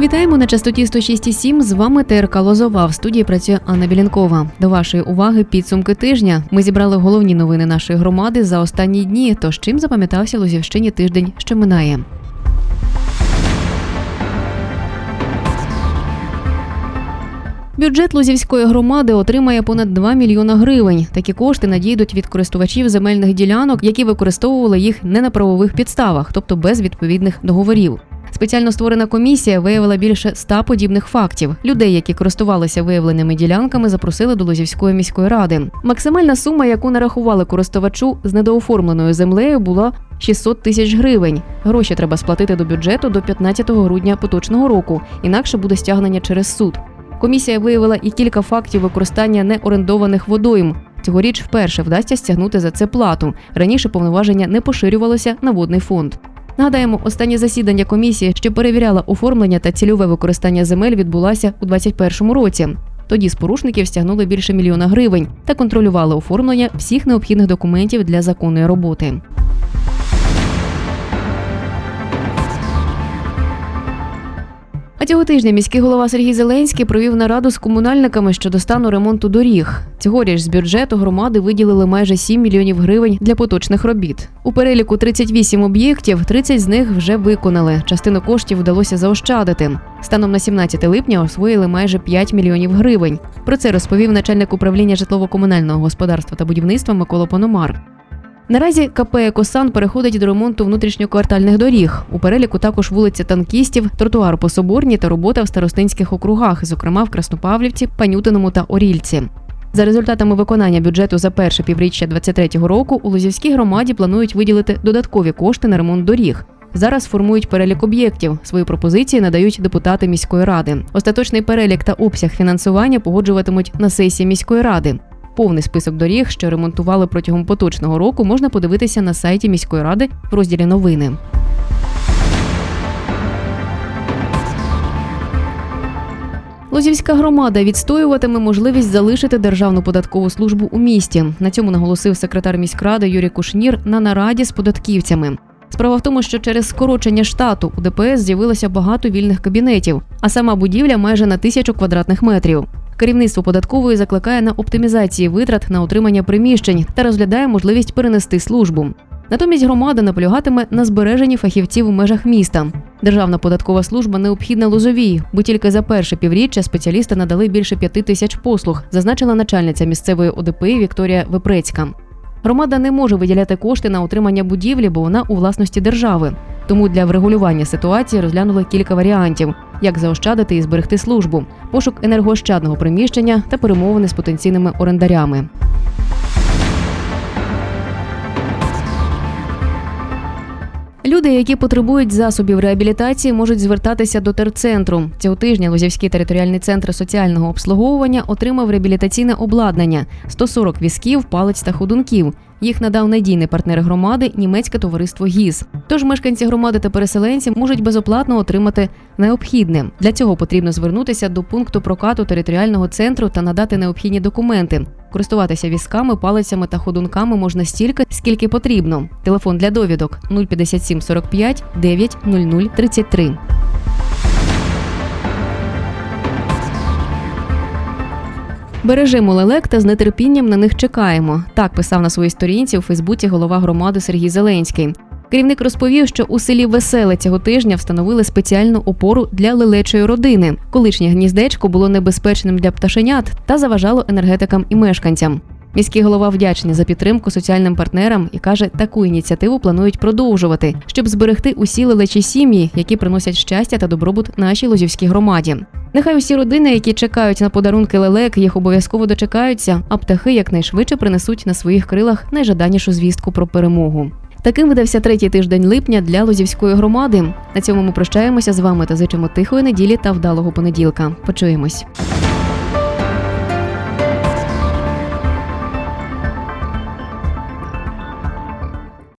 Вітаємо на частоті 106,7. З вами ТРК Лозова. В студії працює Анна Білянкова. До вашої уваги підсумки тижня. Ми зібрали головні новини нашої громади за останні дні. Тож чим запам'ятався Лозівщині тиждень, що минає. Бюджет Лузівської громади отримає понад 2 мільйона гривень. Такі кошти надійдуть від користувачів земельних ділянок, які використовували їх не на правових підставах, тобто без відповідних договорів. Спеціально створена комісія виявила більше ста подібних фактів. Людей, які користувалися виявленими ділянками, запросили до Лозівської міської ради. Максимальна сума, яку нарахували користувачу з недооформленою землею, була 600 тисяч гривень. Гроші треба сплатити до бюджету до 15 грудня поточного року, інакше буде стягнення через суд. Комісія виявила і кілька фактів використання неорендованих водойм. Цьогоріч вперше вдасться стягнути за це плату. Раніше повноваження не поширювалося на водний фонд. Нагадаємо, останнє засідання комісії, що перевіряла оформлення та цільове використання земель, відбулася у 2021 році. Тоді з порушників стягнули більше мільйона гривень та контролювали оформлення всіх необхідних документів для законної роботи. Цього тижня міський голова Сергій Зеленський провів нараду з комунальниками щодо стану ремонту доріг. Цьогоріч з бюджету громади виділили майже 7 мільйонів гривень для поточних робіт. У переліку 38 об'єктів, 30 з них вже виконали. Частину коштів вдалося заощадити. Станом на 17 липня освоїли майже 5 мільйонів гривень. Про це розповів начальник управління житлово-комунального господарства та будівництва Микола Пономар. Наразі КП «Екосан» переходить до ремонту внутрішньоквартальних доріг. У переліку також вулиця танкістів, тротуар по Соборній та робота в старостинських округах, зокрема в Краснопавлівці, Панютиному та Орільці. За результатами виконання бюджету за перше півріччя 2023 року у Лозівській громаді планують виділити додаткові кошти на ремонт доріг. Зараз формують перелік об'єктів. Свої пропозиції надають депутати міської ради. Остаточний перелік та обсяг фінансування погоджуватимуть на сесії міської ради. Повний список доріг, що ремонтували протягом поточного року, можна подивитися на сайті міської ради в розділі новини. Лозівська громада відстоюватиме можливість залишити державну податкову службу у місті. На цьому наголосив секретар міськради Юрій Кушнір на нараді з податківцями. Справа в тому, що через скорочення штату у ДПС з'явилося багато вільних кабінетів, а сама будівля майже на тисячу квадратних метрів. Керівництво податкової закликає на оптимізації витрат на утримання приміщень та розглядає можливість перенести службу. Натомість громада наполягатиме на збереженні фахівців у межах міста. Державна податкова служба необхідна Лозовій, бо тільки за перше півріччя спеціалісти надали більше п'яти тисяч послуг, зазначила начальниця місцевої ОДПІ Вікторія Випрецька. Громада не може виділяти кошти на утримання будівлі, бо вона у власності держави. Тому для врегулювання ситуації розглянули кілька варіантів: як заощадити і зберегти службу, пошук енергоощадного приміщення та перемовини з потенційними орендарями. Люди, які потребують засобів реабілітації, можуть звертатися до терцентру. Цього тижня Лозівський територіальний центр соціального обслуговування отримав реабілітаційне обладнання: 140 візків, палець та ходунків. Їх надав надійний партнер громади німецьке товариство ГІЗ. Тож мешканці громади та переселенці можуть безоплатно отримати необхідне. Для цього потрібно звернутися до пункту прокату територіального центру та надати необхідні документи. Користуватися візками, палицями та ходунками можна стільки, скільки потрібно. Телефон для довідок 057 45 9 00 33. Бережемо лелек та з нетерпінням на них чекаємо. Так писав на своїй сторінці у Фейсбуці голова громади Сергій Зеленський. Керівник розповів, що у селі Веселе цього тижня встановили спеціальну опору для лелечої родини. Колишнє гніздечко було небезпечним для пташенят та заважало енергетикам і мешканцям. Міський голова вдячний за підтримку соціальним партнерам і каже, таку ініціативу планують продовжувати, щоб зберегти усі лелечі сім'ї, які приносять щастя та добробут нашій лозівській громаді. Нехай усі родини, які чекають на подарунки лелек, їх обов'язково дочекаються, а птахи якнайшвидше принесуть на своїх крилах найжаданішу звістку про перемогу. Таким видався третій тиждень липня для Лозівської громади. На цьому ми прощаємося з вами та зичимо тихої неділі та вдалого понеділка. Почуємось.